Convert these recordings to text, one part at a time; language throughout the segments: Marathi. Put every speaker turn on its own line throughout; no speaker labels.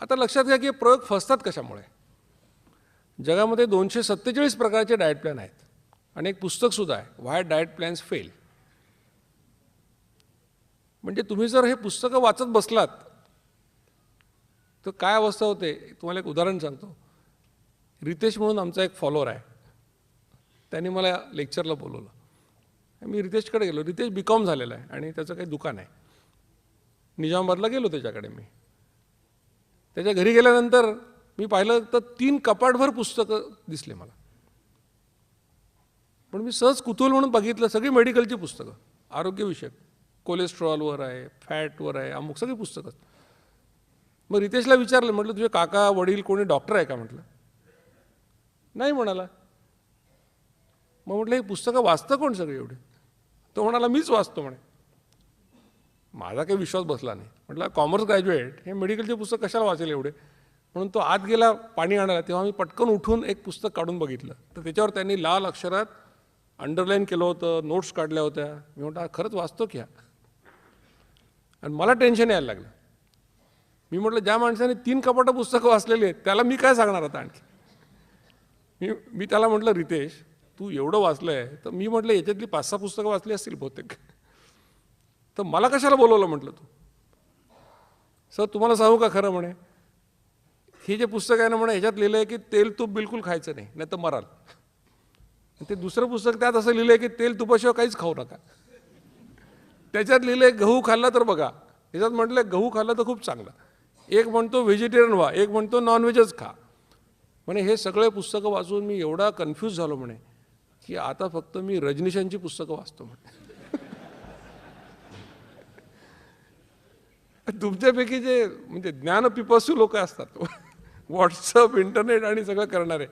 आता लक्षात घ्या की प्रयोग फसतात कशामुळे? जगामध्ये दोनशे सत्तेचाळीस प्रकारचे डाएट प्लॅन आहेत. आणि एक पुस्तकसुद्धा आहे व्हाय डाएट प्लॅन्स फेल म्हणजे तुम्ही जर हे पुस्तकं वाचत बसलात तर काय अवस्था होते? तुम्हाला एक उदाहरण सांगतो. रितेश म्हणून आमचा एक फॉलोअर आहे. त्यांनी मला लेक्चरला बोलवलं. मी रितेशकडे गेलो. रितेश बी कॉम झालेला आहे आणि त्याचं काही दुकान आहे. निजामाबादला गेलो त्याच्याकडे मी. त्याच्या घरी गेल्यानंतर मी पाहिलं तर तीन कपाटभर पुस्तकं दिसले मला. पण मी सहज कुतूहल म्हणून बघितलं सगळी मेडिकलची पुस्तकं आरोग्यविषयक कोलेस्ट्रॉलवर आहे फॅटवर आहे अमुक सगळी पुस्तकं. मग रितेशला विचारलं म्हटलं तुझे काका वडील कोणी डॉक्टर आहे का? म्हटलं. नाही म्हणाला. मग म्हटलं ही पुस्तकं वाचतं कोण सगळे एवढे? तो म्हणाला मीच वाचतो म्हणे. माझा काही विश्वास बसला नाही. म्हटलं कॉमर्स ग्रॅज्युएट हे मेडिकलचे पुस्तक कशाला वाचेल एवढे? म्हणून तो आत गेला पाणी आणायला. तेव्हा मी पटकन उठून एक पुस्तक काढून बघितलं. तर त्याच्यावर त्यांनी लाल अक्षरात अंडरलाईन केलं होतं नोट्स काढल्या होत्या. मी म्हटलं हा खरंच वाचतो की आणि मला टेन्शन यायला लागलं. मी म्हटलं ज्या माणसाने तीन कपाटं पुस्तकं वाचलेली आहेत त्याला मी काय सांगणार आता आणखी? मी मी त्याला म्हटलं रितेश तू एवढं वाचलं आहे तर मी म्हटलं याच्यातली पाच सहा पुस्तकं वाचली असतील बहुतेक. तर मला कशाला बोलवलं म्हटलं तू? सर तुम्हाला सांगू का खरं म्हणे? हे जे पुस्तक आहे ना म्हणे ह्याच्यात लिहिलं आहे की तेल तूप बिलकुल खायचं नाही नाही तर मराल ते दुसरं पुस्तक त्यात असं लिहिलं आहे की तेल तुपाशिवाय काहीच खाऊ नका. त्याच्यात लिहिलं आहे गहू खाल्ला तर बघा. त्याच्यात म्हटलं गहू खाल्ला तर खूप चांगला. एक म्हणतो व्हेजिटेरियन व्हा एक म्हणतो नॉनव्हेजच खा. म्हणे हे सगळे पुस्तकं वाचून मी एवढा कन्फ्यूज झालो म्हणे की आता फक्त मी रजनीशांची पुस्तकं वाचतो म्हणे. तुमच्यापैकी जे म्हणजे ज्ञानपिपासू लोक असतात व्हॉट्सअप इंटरनेट आणि सगळं करणारे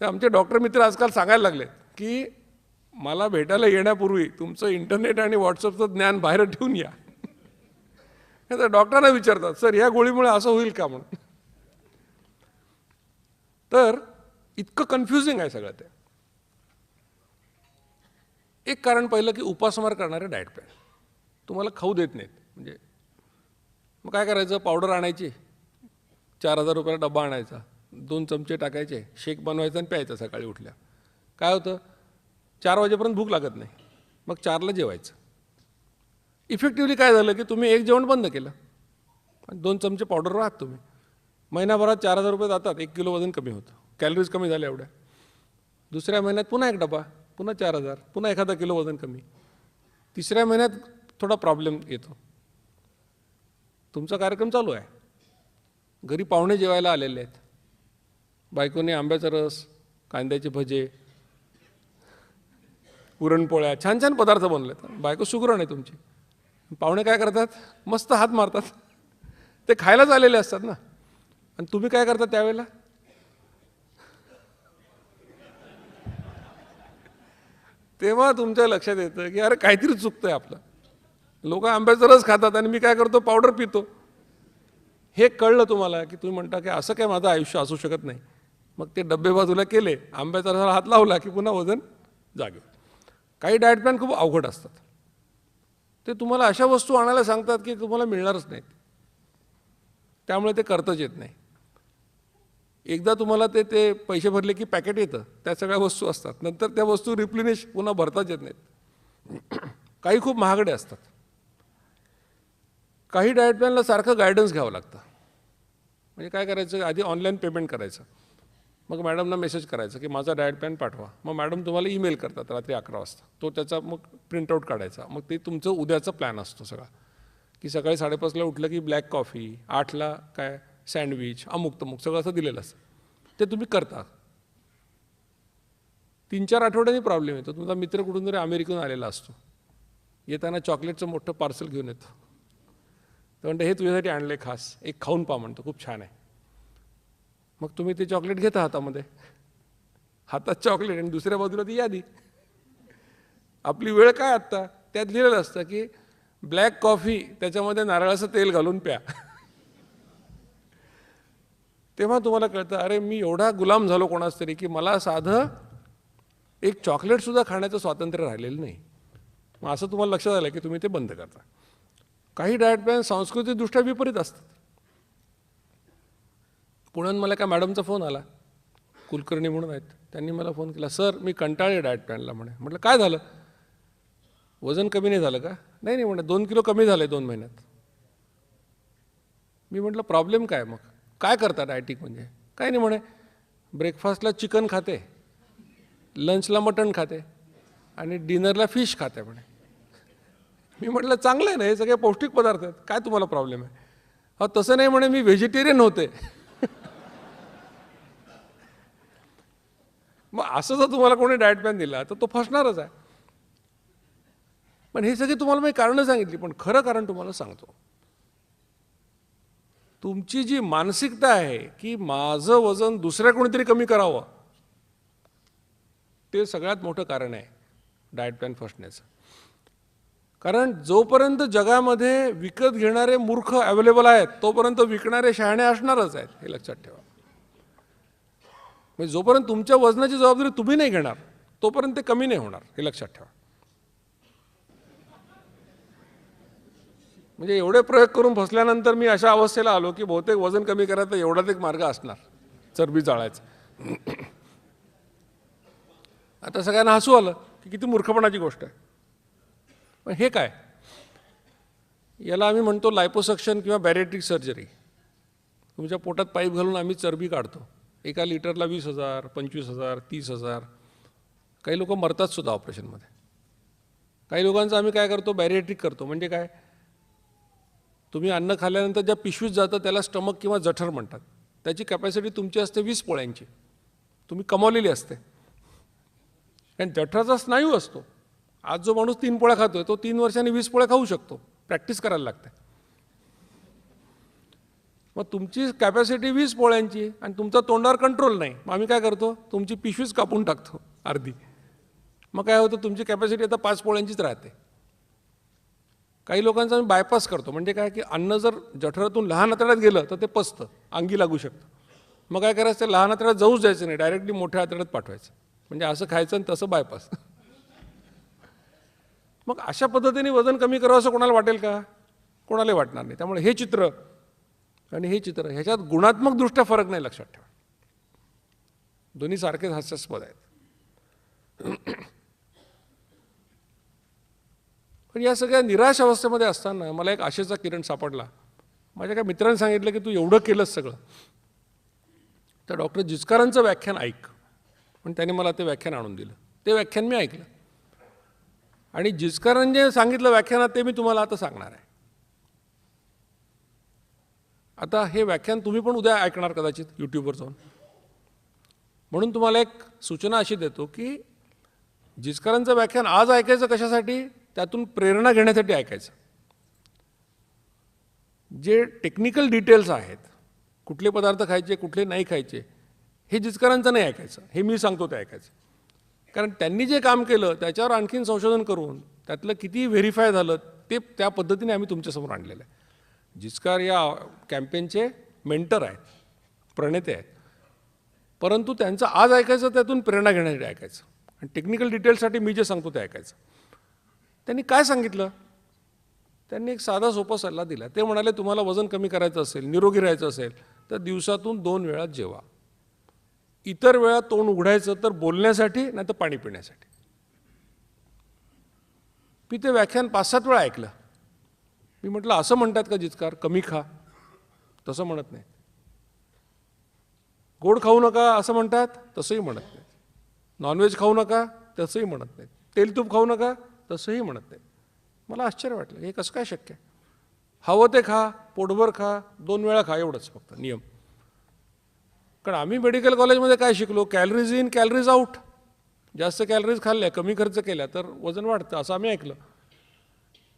तर आमचे डॉक्टर मित्र आजकाल सांगायला लागले की मला भेटायला येण्यापूर्वी तुमचं इंटरनेट आणि व्हॉट्सअपचं ज्ञान बाहेर ठेवून या. तर डॉक्टरांना विचारतात सर या गोळीमुळे असं होईल का म्हणून? तर इतकं कन्फ्युजिंग आहे सगळं ते. एक कारण पहिलं की उपासमार करणारे डाएट प्लॅन तुम्हाला खाऊ देत नाहीत. म्हणजे मग काय करायचं? पावडर आणायची. चार हजार रुपयाला डबा आणायचा. दोन चमचे टाकायचे. शेक बनवायचा आणि प्यायचा सकाळी उठल्या. काय होतं? चार वाजेपर्यंत भूक लागत नाही. मग चारला जेवायचं. इफेक्टिव्हली काय झालं की तुम्ही एक जेवण बंद केलं. आणि दोन चमचे पावडर राहत तुम्ही. महिनाभरात चार हजार रुपये जातात. एक किलो वजन कमी होतं. कॅलरीज कमी झाल्या एवढ्या. दुसऱ्या महिन्यात पुन्हा एक डबा पुन्हा चार हजार पुन्हा एखादा किलो वजन कमी. तिसऱ्या महिन्यात थोडा प्रॉब्लेम येतो. तुमचा कार्यक्रम चालू आहे. घरी पाहुणे जेवायला आलेले आहेत. बायकोने आंब्याचा रस कांद्याचे भजे पुरणपोळ्या छान छान पदार्थ बनलेत. बायको सुगरण आहे तुमची. पाहुणे काय करतात? मस्त हात मारतात. ते खायलाच आलेले असतात ना. आणि तुम्ही काय करता त्यावेळेला? तेव्हा तुमच्या लक्षात येतं की अरे काहीतरी चुकतंय आपलं. लोक आंब्याचा रस खातात आणि मी काय करतो पावडर पितो. हे कळलं तुम्हाला की तुम्ही म्हणता की असं काय माझं आयुष्य असू शकत नाही. मग ते डब्बे बाजूला केले आंब्याचा रसाला हात लावला की पुन्हा वजन जागे काही डाएट प्लॅन खूप अवघड असतात. ते तुम्हाला अशा वस्तू आणायला सांगतात की तुम्हाला मिळणारच नाहीत. त्यामुळे ते करताच येत नाही. एकदा तुम्हाला ते ते पैसे भरले की पॅकेट येतं. त्या सगळ्या वस्तू असतात. नंतर त्या वस्तू रिप्लिनिश पुन्हा भरताच येत नाहीत. काही खूप महागडे असतात. काही डायट प्लॅनला सारखं गायडन्स घ्यावं लागतं. म्हणजे काय करायचं? आधी ऑनलाईन पेमेंट करायचं. मग मॅडमना मेसेज करायचं की माझा डायट प्लॅन पाठवा. मग मॅडम तुम्हाला ईमेल करतात रात्री अकरा वाजता. तो त्याचा मग प्रिंटआउट काढायचा. मग ते तुमचं उद्याचा प्लॅन असतो सगळा. की सकाळी साडेपाचला उठलं की ब्लॅक कॉफी आठला काय सँडविच अमुक तमुक सगळं असं दिलेलं असतं. ते तुम्ही करता. तीन चार आठवड्यांनी प्रॉब्लेम येतो. तुमचा मित्र कुठून तरी अमेरिकेहून आलेला असतो. येताना चॉकलेटचं मोठं पार्सल घेऊन येतो. तर म्हणतं हे तुझ्यासाठी आणले खास. एक खाऊन पा म्हणतो. खूप छान आहे. मग तुम्ही ते चॉकलेट घेता हातामध्ये. हातात चॉकलेट आणि दुसऱ्या बाजूला ती यादी. आपली वेळ काय आत्ता? त्यात लिहिलेलं असतं की ब्लॅक कॉफी त्याच्यामध्ये नारळाचं तेल घालून प्या. तेव्हा तुम्हाला कळतं अरे मी एवढा गुलाम झालो कोणाच तरी की मला साधं एक चॉकलेटसुद्धा खाण्याचं स्वातंत्र्य राहिलेलं नाही. मग असं तुम्हाला लक्षात आलं की तुम्ही ते बंद करता. काही डायट प्लॅन सांस्कृतिकदृष्ट्या विपरीत असतात. पुण्यात मला एका मॅडमचा फोन आला. कुलकर्णी म्हणून आहेत. त्यांनी मला फोन केला सर मी कंटाळे डायट प्लॅनला म्हणे. म्हटलं काय झालं? वजन कमी नाही झालं का? नाही नाही म्हणे दोन किलो कमी झालं आहे दोन महिन्यात. मी म्हटलं प्रॉब्लेम काय मग? काय करता डायटिक म्हणजे? काय नाही म्हणे ब्रेकफास्टला चिकन खाते लंचला मटण खाते आणि डिनरला फिश खाते म्हणे. मी म्हटलं चांगलं आहे ना हे सगळे पौष्टिक पदार्थ आहेत. काय तुम्हाला प्रॉब्लेम आहे? हा तसं नाही म्हणे मी व्हेजिटेरियन होते. मग असं जर तुम्हाला कोणी डाएट प्लॅन दिला तर तो फसणारच आहे. पण हे सगळे तुम्हाला मी कारणं सांगितली पण खरं कारण तुम्हाला सांगतो. तुमची जी मानसिकता आहे की माझं वजन दुसऱ्या कोणीतरी कमी करावं ते सगळ्यात मोठं कारण आहे डाएट प्लॅन फसण्याचं. कारण जोपर्यंत जगामध्ये विकत घेणारे मूर्ख अवेलेबल आहेत तोपर्यंत विकणारे शहाणे असणारच आहेत हे लक्षात ठेवा. म्हणजे जोपर्यंत तुमच्या वजनाची जबाबदारी तुम्ही नाही घेणार तोपर्यंत ते कमी नाही होणार हे लक्षात ठेवा. म्हणजे एवढे प्रयोग करून फसल्यानंतर मी अशा अवस्थेला आलो की बहुतेक वजन कमी करायचा एवढाच एक मार्ग असणार चरबी जाळायचा. आता सगळ्यांना हसू आलं की किती मूर्खपणाची गोष्ट आहे. पण हे काय? याला आम्ही म्हणतो लायपोसक्शन किंवा बॅरेट्रिक सर्जरी तुमच्या पोटात पाईप घालून आम्ही चरबी काढतो. एका लिटरला वीस हजार पंचवीस हजार तीस हजार. काही लोक मरतात सुद्धा ऑपरेशनमध्ये काही लोकांचं आम्ही काय करतो? बॅरिएट्रिक करतो. म्हणजे काय? तुम्ही अन्न खाल्ल्यानंतर ज्या पिशवीत जातं त्याला स्टमक किंवा जठर म्हणतात. त्याची कॅपॅसिटी तुमची असते वीस पोळ्यांची. तुम्ही कमावलेली असते. कारण जठराचा स्नायू असतो. आज जो माणूस तीन पोळ्या खातोय तो तीन वर्षांनी वीस पोळ्या खाऊ शकतो. प्रॅक्टिस करायला लागते मग तुमची कॅपॅसिटी वीस पोळ्यांची आणि तुमचा तोंडावर कंट्रोल नाही मग आम्ही काय करतो? तुमची पिशवीच कापून टाकतो अर्धी. मग काय होतं? तुमची कॅपॅसिटी आता पाच पोळ्यांचीच राहते. काही लोकांचा आम्ही बायपास करतो. म्हणजे काय की अन्न जर जठरातून लहान आतड्यात गेलं तर ते पचतं अंगी लागू शकतं. मग काय करायचं? ते लहान आतड्यात जाऊच द्यायचं नाही डायरेक्टली मोठ्या आतड्यात पाठवायचं. म्हणजे असं खायचं आणि तसं बायपास मग अशा पद्धतीने वजन कमी करावं असं कोणाला वाटेल का? कोणाला वाटणार नाही. त्यामुळे हे चित्र आणि हे चित्र ह्याच्यात गुणात्मकदृष्ट्या फरक नाही लक्षात ठेवा. दोन्ही सारखेच हास्यास्पद आहेत. पण या सगळ्या निराश अवस्थेमध्ये असताना मला एक आशेचा किरण सापडला. माझ्या काही मित्राने सांगितलं की तू एवढं केलंस सगळं. तर डॉक्टर जिचकारांचं व्याख्यान ऐक. पण त्याने मला ते व्याख्यान आणून दिलं. ते व्याख्यान मी ऐकलं. आणि जिचकरांनी जे सांगितलं व्याख्यानात ते मी तुम्हाला आता सांगणार आहे. आता हे व्याख्यान तुम्ही पण उद्या ऐकणार कदाचित यूट्यूबवर जाऊन. म्हणून तुम्हाला एक सूचना अशी देतो की जिचकरांचं व्याख्यान आज ऐकायचं कशासाठी? त्यातून प्रेरणा घेण्यासाठी ऐकायचं. जे टेक्निकल डिटेल्स आहेत कुठले पदार्थ खायचे कुठले नाही खायचे हे जिचकरांचं नाही ऐकायचं. हे मी सांगतो ते ऐकायचं. कारण त्यांनी जे काम केलं त्याच्यावर आणखीन संशोधन करून त्यातलं किती व्हेरीफाय झालं ते त्या पद्धतीने आम्ही तुमच्यासमोर आणलेलं आहे. जिचकार या कॅम्पेनचे मेंटर आहेत प्रणेते आहेत. परंतु त्यांचं आज ऐकायचं त्यातून प्रेरणा घेण्यासाठी ऐकायचं. आणि टेक्निकल डिटेल्ससाठी मी जे सांगतो ते ऐकायचं. त्यांनी काय सांगितलं? त्यांनी एक साधा सोपा सल्ला दिला. ते म्हणाले तुम्हाला वजन कमी करायचं असेल निरोगी राहायचं असेल तर दिवसातून दोन वेळा जेवा. इतर वेळा तोंड उघडायचं तर बोलण्यासाठी नाही तर पाणी पिण्यासाठी. मी ते व्याख्यान पाच सात वेळा ऐकलं. मी म्हटलं असं म्हणतात का जितकार? कमी खा. तसं म्हणत नाही गोड खाऊ नका असं म्हणतात तसंही म्हणत नाही नॉनव्हेज खाऊ नका तसंही म्हणत नाही तेलतूप खाऊ नका तसंही म्हणत नाही मला आश्चर्य वाटलं. हे कसं काय शक्य आहे? हवं ते खा पोटभर खा दोन वेळा खा एवढंच फक्त नियम. कारण आम्ही मेडिकल कॉलेजमध्ये काय शिकलो? कॅलरीज इन कॅलरीज आउट जास्त कॅलरीज खाल्ल्या कमी खर्च केल्या तर वजन वाढतं असं आम्ही ऐकलं.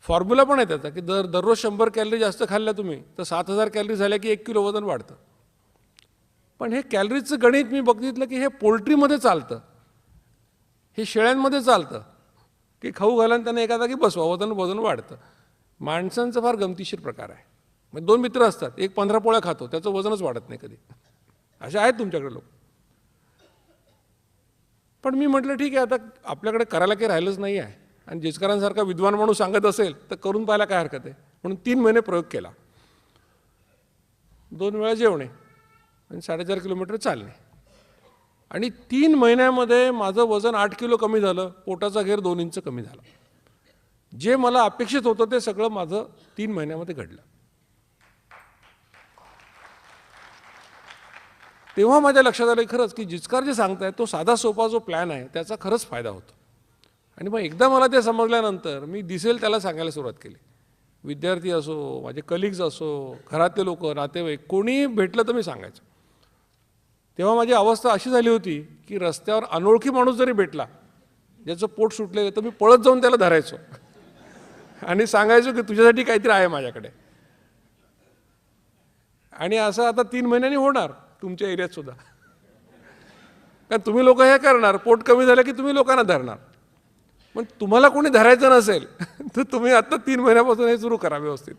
फॉर्म्युला पण आहे त्याचा की दर दररोज शंभर कॅलरी जास्त खाल्ल्या तुम्ही तर सात हजार कॅलरी झाल्या की एक किलो वजन वाढतं. पण हे कॅलरीजचं गणित मी बघितलं की हे पोल्ट्रीमध्ये चालतं. हे शेळ्यांमध्ये चालतं. की खाऊ घालून त्यांना एका जागी बसवा वजन वजन वाढतं. माणसांचा फार गमतीशीर प्रकार आहे. म्हणजे दोन मित्र असतात एक पंधरा पोळ्या खातो त्याचं वजनच वाढत नाही कधी. असे आहेत तुमच्याकडे लोक. पण मी म्हटलं ठीक आहे आता आपल्याकडे करायला काही राहिलंच नाही आहे. आणि जिचकरांसारखा विद्वान माणूस सांगत असेल तर करून पाहायला काय हरकत आहे? म्हणून तीन महिने प्रयोग केला. दोन वेळा जेवणे आणि साडेचार किलोमीटर चालणे. आणि तीन महिन्यामध्ये माझं वजन आठ किलो कमी झालं पोटाचा घेर दोन इंच कमी झाला. जे मला अपेक्षित होतं ते सगळं माझं तीन महिन्यामध्ये घडलं. तेव्हा माझ्या लक्षात आलं खरंच की जिचकार जे सांगताय तो साधा सोपा जो प्लॅन आहे त्याचा खरंच फायदा होतो. आणि मग एकदा मला ते समजल्यानंतर मी दिसेल त्याला सांगायला सुरुवात केली. विद्यार्थी असो माझे कलिग्ज असो घरातले लोक नातेवाईक कोणी भेटलं तर मी सांगायचं. तेव्हा माझी अवस्था अशी झाली होती की रस्त्यावर अनोळखी माणूस जरी भेटला ज्याचं पोट सुटलेलं तर मी पळत जाऊन त्याला धरायचो. आणि सांगायचो की तुझ्यासाठी काहीतरी आहे माझ्याकडे. आणि असं आता तीन महिन्यांनी होणार. तुमच्या एरियात सुद्धा. कारण तुम्ही लोक हे करणार पोट कमी झालं की तुम्ही लोकांना धरणार. पण तुम्हाला कोणी धरायचं नसेल तर तुम्ही आत्ता तीन महिन्यापासून हे सुरू करा व्यवस्थित.